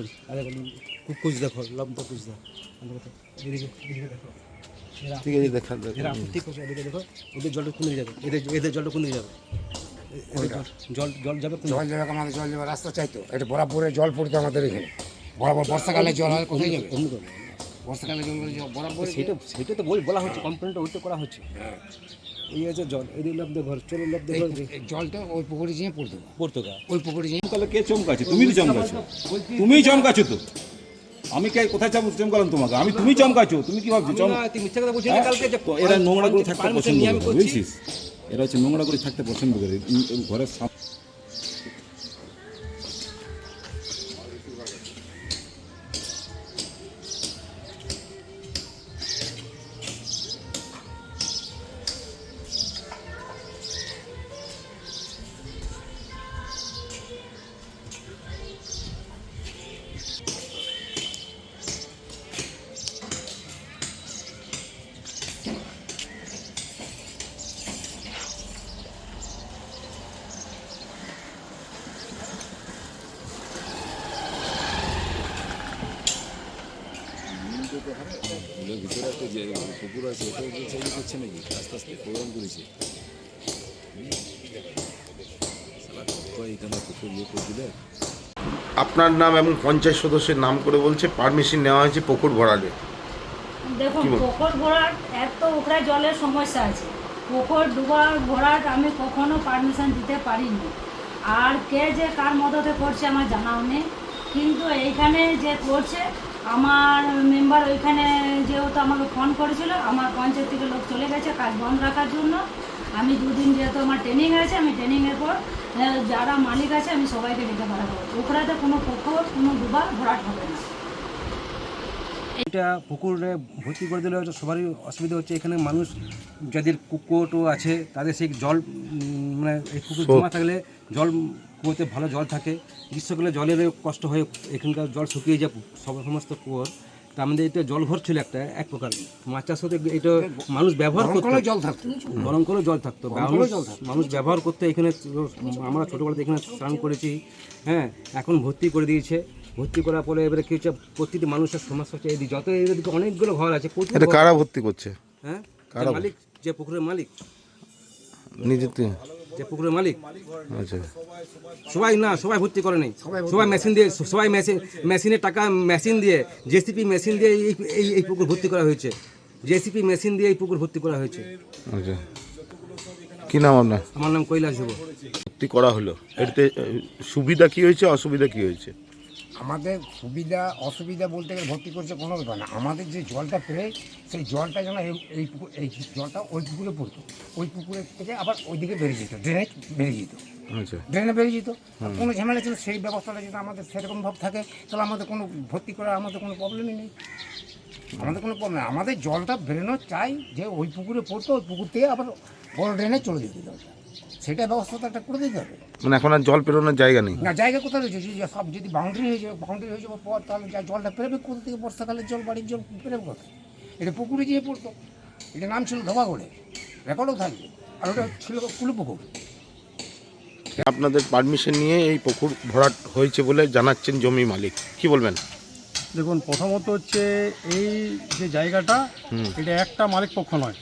করি আর কুচ দেখো লম্বা কুচ দেখো। ঠিক আছে দেখা দেখা। এরা ঠিক করছে এদিকে দেখো জলটা কোন যাবে? এদের এদের জলটা কোন যাবে? জল- জল জল যাবে জল যাবে আমাদের জল যাবে রাস্তা চাইতো এটা বরাবরে জল পড়তো আমাদের এখানে। বরাবর বর্ষাকালে জল হয় কোথায় যাবে? এমনি বর্ষাকালে জল বরাবর সেটা সেটা তো বল বলা হচ্ছে কমপ্লেনটা ওইটা করা হচ্ছে। এই আছে জল এদিকে লাভ ঘর চলো লাভ ঘর জলটা ওই পুকুরে যেয়ে পড়তো ওই পুকুরে যেয়ে তাহলে কে চমকাচ্ছে? তুমি তো চমকাছো তুমিই চমকাছো তো। আমি কে কোথায় চাপ চমকালাম তোমাকে? আমি তুমি চমকাছো তুমি কি ভাবছ? কালকে এরা নোংরা করে থাকতে পছন্দ করে বুঝছিস? এরা হচ্ছে নোংরা করে থাকতে পছন্দ করে। ঘরের ভিতরে একটা যে পুকুর আছে ওটাও যে চাইলে করছে নাকি আস্তে আস্তে প্রোগ্রাম করেছে এখানে পুকুর ইয়ে করে আপনার নাম এবং পঞ্চায়েত সদস্যের নাম করে বলছে পারমিশন নেওয়া হয়েছে পুকুর ভরালে। দেখুন পুকুর ভরাট এত ওখানে জলের সমস্যা আছে। পুকুর ডুবার ভরাট আমি কখনো পারমিশন দিতে পারিনি। আর কে যে কার মদতে করছে আমার জানাও নেই। কিন্তু এইখানে যে করছে আমার মেম্বার ওইখানে যেহেতু আমাকে ফোন করেছিল আমার পঞ্চায়েত থেকে লোক চলে গেছে কাজ বন্ধ রাখার জন্য। আমি দুদিন যেহেতু আমার ট্রেনিং আছে আমি ট্রেনিংয়ের পর যারা মালিক আছে আমি সবাইকে ডেকে পাঠাবো। ওখানে কোনো পুকুর কোনো ডুবা ভরাট হবে না। এটা পুকুরে ভর্তি করে দিলে হয়তো সবারই অসুবিধা হচ্ছে। এখানে মানুষ যাদের কুকুরটো আছে তাদের সেই জল মানে এই পুকুর জমা থাকলে জল কুয়োতে ভালো জল থাকে গ্রীষ্মকালে জলের কষ্ট হয় এখানকার জল শুকিয়ে যায় সব সমস্ত কুয়োর। তা আমাদের এটা জল ঘর ছিল একটা এক প্রকার। মাছ চাষ হতে এটা মানুষ ব্যবহার করতো। জল থাকতো। গরম করে জল থাকতো। মানুষ মানুষ ব্যবহার করতে এখানে আমরা ছোটোবেলাতে এখানে স্নান করেছি হ্যাঁ এখন ভর্তি করে দিয়েছে। ভর্তি করার পরে এবারে কি হচ্ছে প্রতিটি মানুষের সমস্যা হচ্ছে এদিকে। যত এদিকে অনেকগুলো ঘর আছে এটা কারা ভর্তি করছে? হ্যাঁ কারা মালিক যে পুকুরের মালিক। নিজের? যে পুকুরের মালিক। আচ্ছা। সবাই না সবাই ভর্তি করে নেই। সবাই মেশিন দিয়ে সবাই মেশিন মেশিনের টাকা মেশিন দিয়ে জেসিপি মেশিন দিয়ে এই এই এই পুকুর ভর্তি করা হয়েছে। জেসিপি মেশিন দিয়ে এই পুকুর ভর্তি করা হয়েছে। আচ্ছা। কি নাম আপনার? আমার নাম কৈলাস ভর্তি করা হলো। এটাতে সুবিধা কি হয়েছে অসুবিধা কি হয়েছে? আমাদের সুবিধা অসুবিধা বলতে গেলে ভর্তি করছে কোনো ব্যাপার না। আমাদের যে জলটা পেরে সেই জলটা যেন এই এই পুকুর এই জলটা ওই পুকুরে পড়তো। ওই পুকুরের থেকে আবার ওইদিকে বেরিয়ে যেত ড্রেনে বেরিয়ে যেত। আচ্ছা। ড্রেনে বেরিয়ে যেত। কোনো ঝামেলা ছিল সেই ব্যবস্থাটা যদি আমাদের সেরকমভাবে থাকে তাহলে আমাদের কোনো ভর্তি করার আমাদের কোনো প্রবলেমই নেই। আমাদের কোনো প্রবলেম আমাদের জলটা বেরোনো চাই যে ওই পুকুরে পড়তো ওই পুকুর থেকে আবার বড় ড্রেনে চলে যেত জলটা। সেটা ব্যবস্থাটা একটা করে দিতে হবে। মানে এখন আর জল পেরোনোর জায়গা নেই। না জায়গা কোথায় রয়েছে? যে সব যদি বাউন্ডারি হয়ে যাবে বাউন্ডারি হয়ে যাওয়ার পর তাহলে যা জলটা পেরোবে কোথা থেকে? বর্ষাকালের জল বাড়ির জল পেরোবে কোথায় এটা পুকুরে যেয়ে পড়তো এটা নাম ছিল ধোবাগড়ে রেকর্ডও থাকবে আর ওটা ছিল কুলু পুকুর। আপনাদের পারমিশন নিয়ে এই পুকুর ভরাট হয়েছে বলে জানাচ্ছেন জমি মালিক। কি বলবেন? দেখুন প্রথমত হচ্ছে এই যে জায়গাটা এটা একটা মালিক পক্ষ নয়।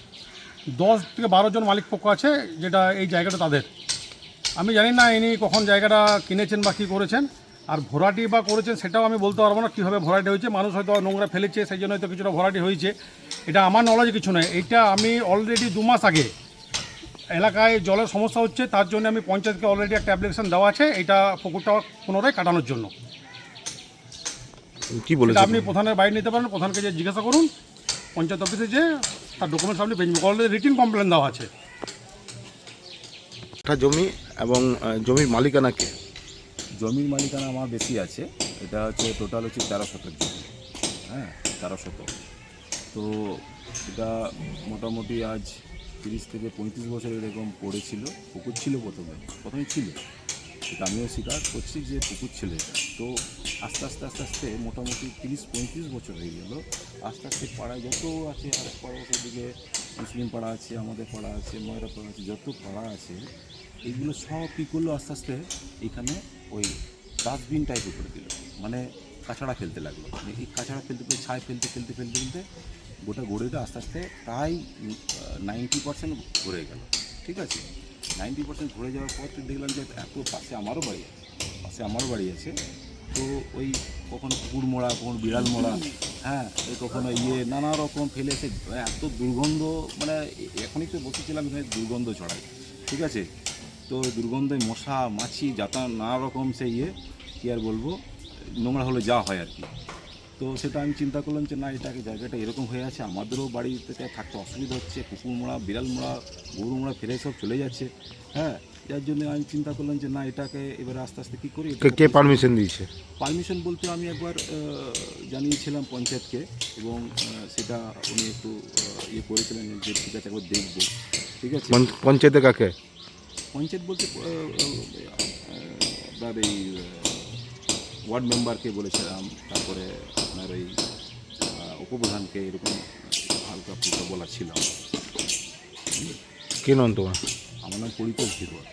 দশ থেকে বারো জন মালিক পক্ষ আছে যেটা এই জায়গাটা তাদের। আমি জানি না ইনি কখন জায়গাটা কিনেছেন বা কী করেছেন আর ভরাটি বা করেছেন সেটাও আমি বলতে পারব না কীভাবে ভরাটি হয়েছে। মানুষ হয়তো নোংরা ফেলেছে সেই জন্য হয়তো কিছুটা ভরাটি হয়েছে। এটা আমার নলেজ কিছু নয়। এটা আমি অলরেডি দু মাস আগে এলাকায় জলের সমস্যা হচ্ছে তার জন্য আমি পঞ্চায়েতকে অলরেডি একটা অ্যাপ্লিকেশন দেওয়া আছে এটা পুকুরটা পুনরায় কাটানোর জন্য। কি বলেছেন আপনি প্রধানের বাইরে নিতে পারেন প্রধানকে যে জিজ্ঞাসা করুন পঞ্চায়েত অফিসে যে তার ডকুমেন্টস আপনি পেয়ে যাবেন অলরেডি রিটিন কমপ্লেন দেওয়া আছে। একটা জমি এবং জমির মালিকানা কে? জমির মালিকানা আমার বেশি আছে। এটা হচ্ছে টোটাল হচ্ছে তেরো শতক জমি। হ্যাঁ তেরো শতক। তো এটা মোটামুটি আজ তিরিশ থেকে পঁয়ত্রিশ বছর এরকম পড়েছিল পুকুর ছিল প্রথমে প্রথমে ছিল। এটা আমিও স্বীকার করছি যে পুকুর ছিল। তো আস্তে আস্তে আস্তে আস্তে মোটামুটি তিরিশ, পঁয়ত্রিশ বছর হয়ে গেল। আস্তে আস্তে পাড়ায় যত আছে, আর পাড়ার দিকে, মুসলিম পাড়া আছে, আমাদের পাড়া আছে, ময়রা পাড়া আছে, যত পাড়া আছে এইগুলো সব কী করল আস্তে আস্তে এখানে ওই ডাস্টবিন টাইপের করে দিল। মানে কাছাড়া ফেলতে লাগল। মানে এই কাছাড়া ফেলতে ফেলতে ছাই ফেলতে ফেলতে ফেলতে ফেলতে গোটা গড়েটা আস্তে আস্তে প্রায় নাইনটি পার্সেন্ট ভরে গেল। ঠিক আছে? নাইনটি পার্সেন্ট ঘুরে যাওয়ার পর তো দেখলাম যে এত পাশে আমারও বাড়ি পাশে আমারও বাড়ি আছে। তো ওই কখনো কুকুর মোড়া কখনো বিড়াল মোড়া হ্যাঁ এই কখনো ইয়ে নানা রকম ফেলে এসে এত দুর্গন্ধ মানে এখনই তো বসেছিলাম এখানে দুর্গন্ধ ছড়ায়, ঠিক আছে? তো দুর্গন্ধে মশা, মাছি, যাতা, নানা রকম সে ইয়ে কী আর বলব, নোংরা হলে যা হয় আর কি। তো সেটা আমি চিন্তা করলাম যে না এটাকে জায়গাটা এরকম হয়ে আছে আমাদেরও বাড়িতে থাকতে অসুবিধা হচ্ছে কুকুর মোড়া বিড়াল মোড়া গরু মোড়া ফেলে সব চলে যাচ্ছে। হ্যাঁ যার জন্য আমি চিন্তা করলাম যে না এটাকে এবারে আস্তে আস্তে কী করি? কে- পারমিশন দিয়েছে? পারমিশন বলতে আমি একবার জানিয়েছিলাম পঞ্চায়েতকে এবং সেটা উনি একটু ইয়ে করেছিলেন যে ঠিক আছে একবার দেখব। ঠিক আছে? পঞ্চায়েতে কাকে? পঞ্চায়েত বলতে আপনার এই ওয়ার্ড মেম্বারকে বলেছিলাম তারপরে আপনার এই উপপ্রধানকে এরকম হালকা ফুলকা বলা ছিল। কে নন তোমার? আমার নাম পরিতোষ ধীরবার